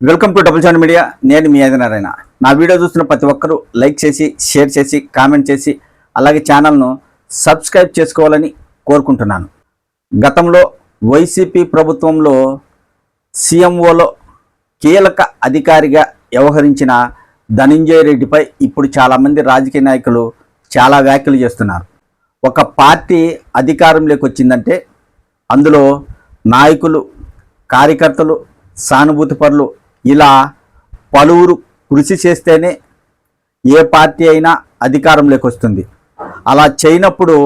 Welcome to double seven media. నేను మీ నారాయణ. నా వీడియో చూస్తున్న ప్రతి ఒక్కరూ లైక్ చేసి షేర్ చేసి కామెంట్ చేసి అలాగే ఛానల్ను సబ్స్క్రైబ్ చేసుకోవాలని కోరుకుంటున్నాను. గతంలో వైసీపీ ప్రభుత్వంలో సీఎంఓలో కీలక అధికారిగా వ్యవహరించిన ధనంజయ రెడ్డిపై ఇప్పుడు చాలామంది రాజకీయ నాయకులు చాలా వ్యాఖ్యలు చేస్తున్నారు. ఒక పార్టీ అధికారంలోకి వచ్చిందంటే అందులో నాయకులు కార్యకర్తలు సానుభూతిపరులు ఇలా పలువురు కృషి చేస్తేనే ఏ పార్టీ అయినా అధికారంలోకి వస్తుంది అలా చేయనప్పుడు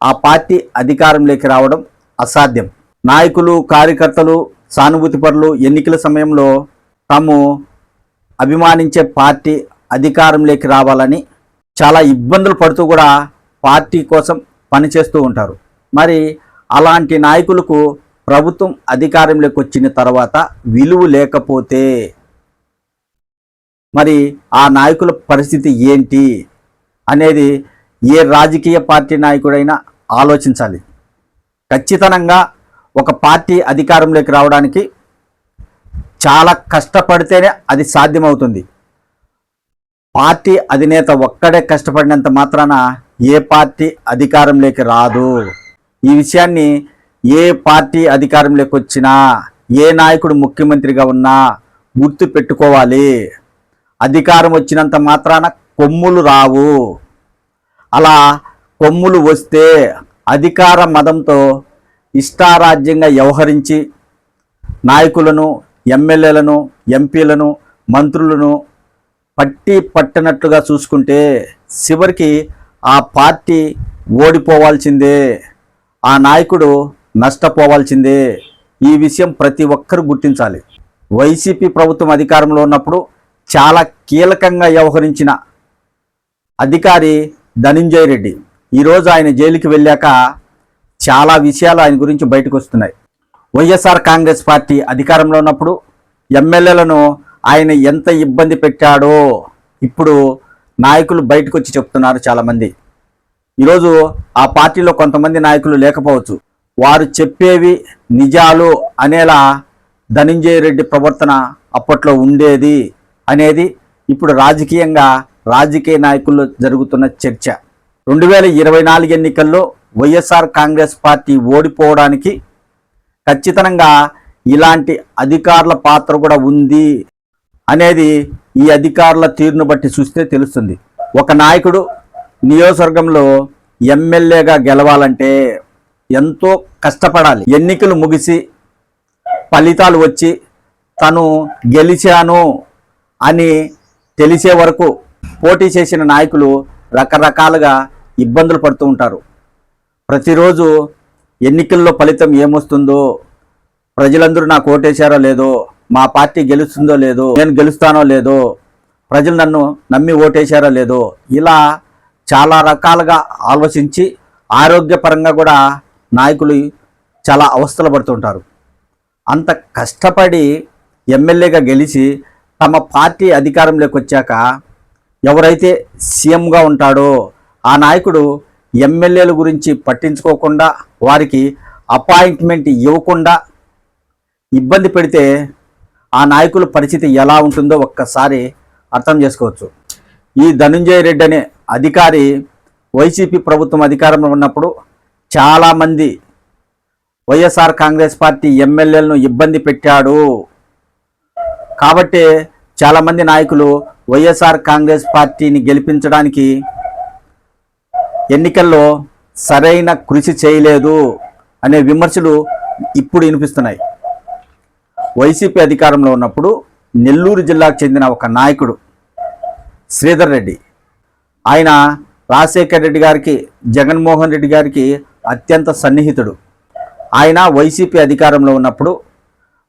ఆ పార్టీ అధికారంలోకి రావడం అసాధ్యం. నాయకులు కార్యకర్తలు సానుభూతిపరులు ఎన్నికల సమయంలో తాము అభిమానించే పార్టీ అధికారంలోకి రావాలని చాలా ఇబ్బందులు పడుతూ కూడా పార్టీ కోసం పనిచేస్తూ ఉంటారు. మరి అలాంటి నాయకులకు ప్రభుత్వం అధికారంలోకి వచ్చిన తర్వాత విలువ లేకపోతే మరి ఆ నాయకుల పరిస్థితి ఏంటి అనేది ఏ రాజకీయ పార్టీ నాయకుడైనా ఆలోచించాలి. ఖచ్చితంగా ఒక పార్టీ అధికారంలోకి రావడానికి చాలా కష్టపడితేనే అది సాధ్యమవుతుంది. పార్టీ అధినేత ఒక్కడే కష్టపడినంత మాత్రాన ఏ పార్టీ అధికారంలోకి రాదు. ఈ విషయాన్ని ఏ పార్టీ అధికారంలోకి వచ్చినా ఏ నాయకుడు ముఖ్యమంత్రిగా ఉన్నా గుర్తు పెట్టుకోవాలి. అధికారం వచ్చినంత మాత్రాన కొమ్ములు రావు. అలా కొమ్ములు వస్తే అధికార మదంతో ఇష్టారాజ్యంగా వ్యవహరించి నాయకులను ఎమ్మెల్యేలను ఎంపీలను మంత్రులను పట్టి పట్టినట్లుగా చూసుకుంటే చివరికి ఆ పార్టీ ఓడిపోవాల్సిందే. ఆ నాయకుడు నష్టపోవాల్సిందే. ఈ విషయం ప్రతి ఒక్కరూ గుర్తించాలి. వైసీపీ ప్రభుత్వం అధికారంలో ఉన్నప్పుడు చాలా కీలకంగా వ్యవహరించిన అధికారి ధనంజయ రెడ్డి ఈరోజు ఆయన జైలుకి వెళ్ళాక చాలా విషయాలు ఆయన గురించి బయటకు వస్తున్నాయి వైఎస్ఆర్ కాంగ్రెస్ పార్టీ అధికారంలో ఉన్నప్పుడు ఎమ్మెల్యేలను ఆయన ఎంత ఇబ్బంది పెట్టాడో ఇప్పుడు నాయకులు బయటకు వచ్చి చెప్తున్నారు చాలామంది. ఈరోజు ఆ పార్టీలో కొంతమంది నాయకులు లేకపోవచ్చు. వారు చెప్పేవి నిజాలు అనేలా ధనంజయ రెడ్డి ప్రవర్తన అప్పట్లో ఉండేది అనేది ఇప్పుడు రాజకీయంగా రాజకీయ నాయకుల్లో జరుగుతున్న చర్చ. రెండు వేల ఇరవై నాలుగు ఎన్నికల్లో వైఎస్ఆర్ కాంగ్రెస్ పార్టీ ఓడిపోవడానికి ఖచ్చితంగా ఇలాంటి అధికారుల పాత్ర కూడా ఉంది అనేది ఈ అధికారుల తీరును బట్టి చూస్తే తెలుస్తుంది. ఒక నాయకుడు నియోజకవర్గంలో ఎమ్మెల్యేగా గెలవాలంటే ఎంతో కష్టపడాలి. ఎన్నికలు ముగిసి ఫలితాలు వచ్చి తను గెలిచాను అని తెలిసే వరకు పోటీ చేసిన నాయకులు రకరకాలుగా ఇబ్బందులు పడుతూ ఉంటారు. ప్రతిరోజు ఎన్నికల్లో ఫలితం ఏమొస్తుందో ప్రజలందరూ నాకు ఓటేశారో లేదో మా పార్టీ గెలుస్తుందో లేదో నేను గెలుస్తానో లేదో ప్రజలు నన్ను నమ్మి ఓటేశారో లేదో ఇలా చాలా రకాలుగా ఆలోచించి ఆరోగ్యపరంగా కూడా నాయకులు చాలా అవస్థలు పడుతుంటారు. అంత కష్టపడి ఎమ్మెల్యేగా గెలిచి తమ పార్టీ అధికారంలోకి వచ్చాక ఎవరైతే సీఎంగా ఉంటాడో ఆ నాయకుడు ఎమ్మెల్యేల గురించి పట్టించుకోకుండా వారికి అపాయింట్మెంట్ ఇవ్వకుండా ఇబ్బంది పెడితే ఆ నాయకుల పరిస్థితి ఎలా ఉంటుందో ఒక్కసారి అర్థం చేసుకోవచ్చు. ఈ ధనుంజయ రెడ్డి అనే అధికారి వైసీపీ ప్రభుత్వం అధికారంలో ఉన్నప్పుడు చాలామంది వైఎస్ఆర్ కాంగ్రెస్ పార్టీ ఎమ్మెల్యేలను ఇబ్బంది పెట్టాడు. కాబట్టి చాలామంది నాయకులు వైఎస్ఆర్ కాంగ్రెస్ పార్టీని గెలిపించడానికి ఎన్నికల్లో సరైన కృషి చేయలేదు అనే విమర్శలు ఇప్పుడు వినిపిస్తున్నాయి. వైసీపీ అధికారంలో ఉన్నప్పుడు నెల్లూరు జిల్లాకు చెందిన ఒక నాయకుడు శ్రీధర్ రెడ్డి. ఆయన రాజశేఖర్ రెడ్డి గారికి జగన్మోహన్ రెడ్డి గారికి అత్యంత సన్నిహితుడు. ఆయన వైసీపీ అధికారంలో ఉన్నప్పుడు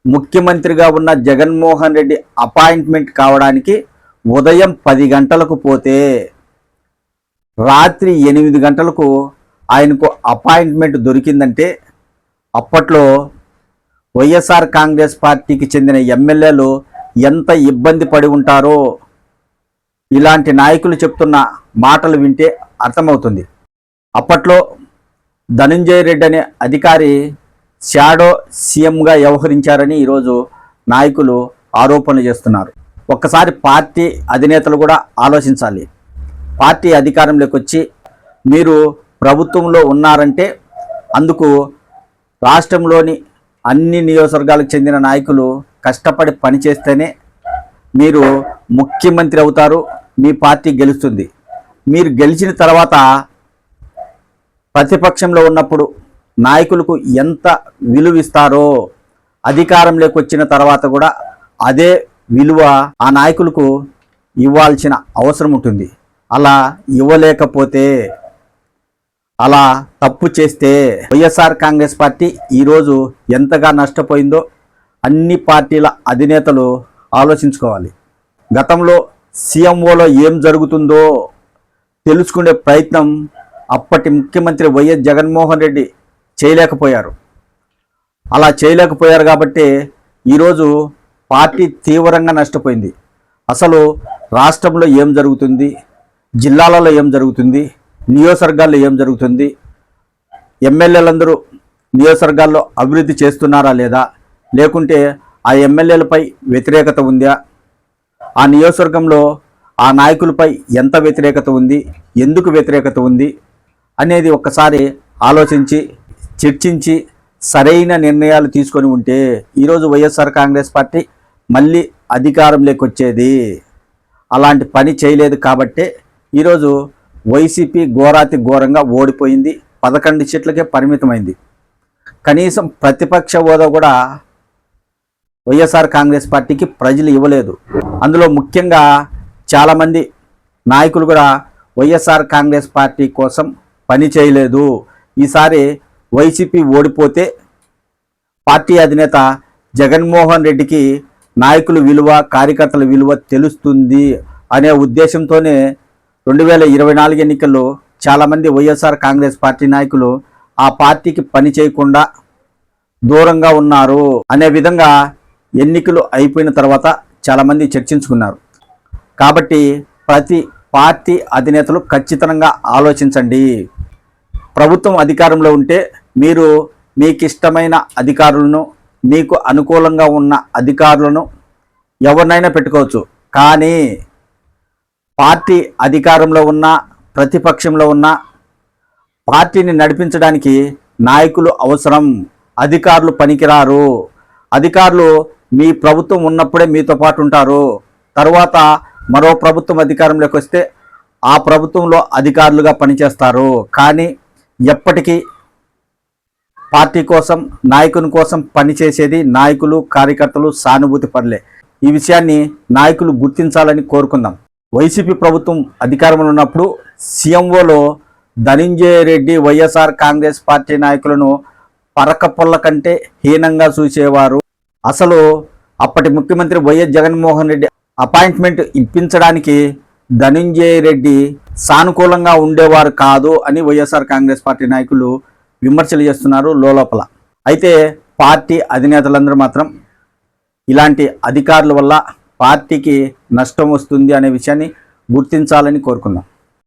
ముఖ్యమంత్రిగా ఉన్న జగన్మోహన్ రెడ్డి అపాయింట్మెంట్ కావడానికి ఉదయం పది గంటలకు పోతే రాత్రి ఎనిమిది గంటలకు ఆయనకు అపాయింట్మెంట్ దొరికిందంటే అప్పట్లో వైఎస్ఆర్ కాంగ్రెస్ పార్టీకి చెందిన ఎమ్మెల్యేలు ఎంత ఇబ్బంది పడి ఉంటారో ఇలాంటి నాయకులు చెప్తున్న మాటలు వింటే అర్థమవుతుంది. అప్పట్లో ధనంజయ రెడ్డి అనే అధికారి షాడో సీఎంగా వ్యవహరించారని ఈరోజు నాయకులు ఆరోపణలు చేస్తున్నారు. ఒక్కసారి పార్టీ అధినేతలు కూడా ఆలోచించాలి. పార్టీ అధికారంలోకి వచ్చి మీరు ప్రభుత్వంలో ఉన్నారంటే అందుకు రాష్ట్రంలోని అన్ని నియోజకవర్గాలకు చెందిన నాయకులు కష్టపడి పనిచేస్తేనే మీరు ముఖ్యమంత్రి అవుతారు మీ పార్టీ గెలుస్తుంది. మీరు గెలిచిన తర్వాత ప్రతిపక్షంలో ఉన్నప్పుడు నాయకులకు ఎంత విలువిస్తారో అధికారంలోకి వచ్చిన తర్వాత కూడా అదే విలువ ఆ నాయకులకు ఇవ్వాల్సిన అవసరం ఉంటుంది. అలా ఇవ్వలేకపోతే అలా తప్పు చేస్తే వైఎస్ఆర్ కాంగ్రెస్ పార్టీ ఈరోజు ఎంతగా నష్టపోయిందో అన్ని పార్టీల అధినేతలు ఆలోచించుకోవాలి. గతంలో సీఎంఓలో ఏం జరుగుతుందో తెలుసుకునే ప్రయత్నం అప్పటి ముఖ్యమంత్రి వైఎస్ జగన్మోహన్ రెడ్డి చేయలేకపోయారు. అలా చేయలేకపోయారు కాబట్టి ఈరోజు పార్టీ తీవ్రంగా నష్టపోయింది. అసలు రాష్ట్రంలో ఏం జరుగుతుంది? జిల్లాలలో ఏం జరుగుతుంది? నియోజకవర్గాల్లో ఏం జరుగుతుంది? ఎమ్మెల్యేలందరూ నియోజకవర్గాల్లో అభివృద్ధి చేస్తున్నారా లేదా? లేకుంటే ఆ ఎమ్మెల్యేలపై వ్యతిరేకత ఉందా? ఆ నియోజకవర్గంలో ఆ నాయకులపై ఎంత వ్యతిరేకత ఉంది? ఎందుకు వ్యతిరేకత ఉంది? అనేది ఒక్కసారి ఆలోచించి చర్చించి సరైన నిర్ణయాలు తీసుకొని ఉంటే ఈరోజు వైఎస్ఆర్ కాంగ్రెస్ పార్టీ మళ్ళీ అధికారంలోకి వచ్చేది. అలాంటి పని చేయలేదు కాబట్టే ఈరోజు వైసీపీ ఘోరాతి ఘోరంగా ఓడిపోయింది. పదకొండు సీట్లకే పరిమితమైంది. కనీసం ప్రతిపక్ష హోదా కూడా వైఎస్ఆర్ కాంగ్రెస్ పార్టీకి ప్రజలు ఇవ్వలేదు. అందులో ముఖ్యంగా చాలామంది నాయకులు కూడా వైఎస్ఆర్ కాంగ్రెస్ పార్టీ కోసం పని చేయలేదు. ఈసారి వైసీపీ ఓడిపోతే పార్టీ అధినేత జగన్మోహన్ రెడ్డికి నాయకుల విలువ కార్యకర్తల విలువ తెలుస్తుంది అనే ఉద్దేశంతోనే రెండు వేల ఇరవై నాలుగు ఎన్నికల్లో చాలామంది వైఎస్ఆర్ కాంగ్రెస్ పార్టీ నాయకులు ఆ పార్టీకి పని చేయకుండా దూరంగా ఉన్నారు అనే విధంగా ఎన్నికలు అయిపోయిన తర్వాత చాలామంది చర్చించుకున్నారు. కాబట్టి ప్రతి పార్టీ అధినేతలు ఖచ్చితంగా ఆలోచించండి. ప్రభుత్వం అధికారంలో ఉంటే మీరు మీకు ఇష్టమైన అధికారులను మీకు అనుకూలంగా ఉన్న అధికారులను ఎవరినైనా పెట్టుకోవచ్చు. కానీ పార్టీ అధికారంలో ఉన్న ప్రతిపక్షంలో ఉన్న పార్టీని నడిపించడానికి నాయకులు అవసరం. అధికారులు పనికిరారు. అధికారులు మీ ప్రభుత్వం ఉన్నప్పుడే మీతో పాటు ఉంటారు. తర్వాత మరో ప్రభుత్వం అధికారంలోకి వస్తే ఆ ప్రభుత్వంలో అధికారులుగా పనిచేస్తారు. కానీ ఎప్పటికీ పార్టీ కోసం నాయకుని కోసం పనిచేసేది నాయకులు కార్యకర్తలు సానుభూతి పనులే ఈ విషయాన్ని నాయకులు గుర్తించాలని కోరుకుందాం. వైసీపీ ప్రభుత్వం అధికారంలో ఉన్నప్పుడు సీఎంఓలో ధనంజయ రెడ్డి వైఎస్ఆర్ కాంగ్రెస్ పార్టీ నాయకులను పరకపొల్ల కంటే హీనంగా చూసేవారు. అసలు అప్పటి ముఖ్యమంత్రి వైఎస్ జగన్మోహన్ రెడ్డి అపాయింట్మెంట్ ఇప్పించడానికి ధనంజయ రెడ్డి సానుకూలంగా ఉండేవారు కాదు అని వైఎస్ఆర్ కాంగ్రెస్ పార్టీ నాయకులు విమర్శలు చేస్తున్నారు లోపల అయితే పార్టీ అధినేతలందరూ మాత్రం ఇలాంటి అధికారుల వల్ల పార్టీకి నష్టం వస్తుంది అనే విషయాన్ని గుర్తించాలని కోరుకుందాం.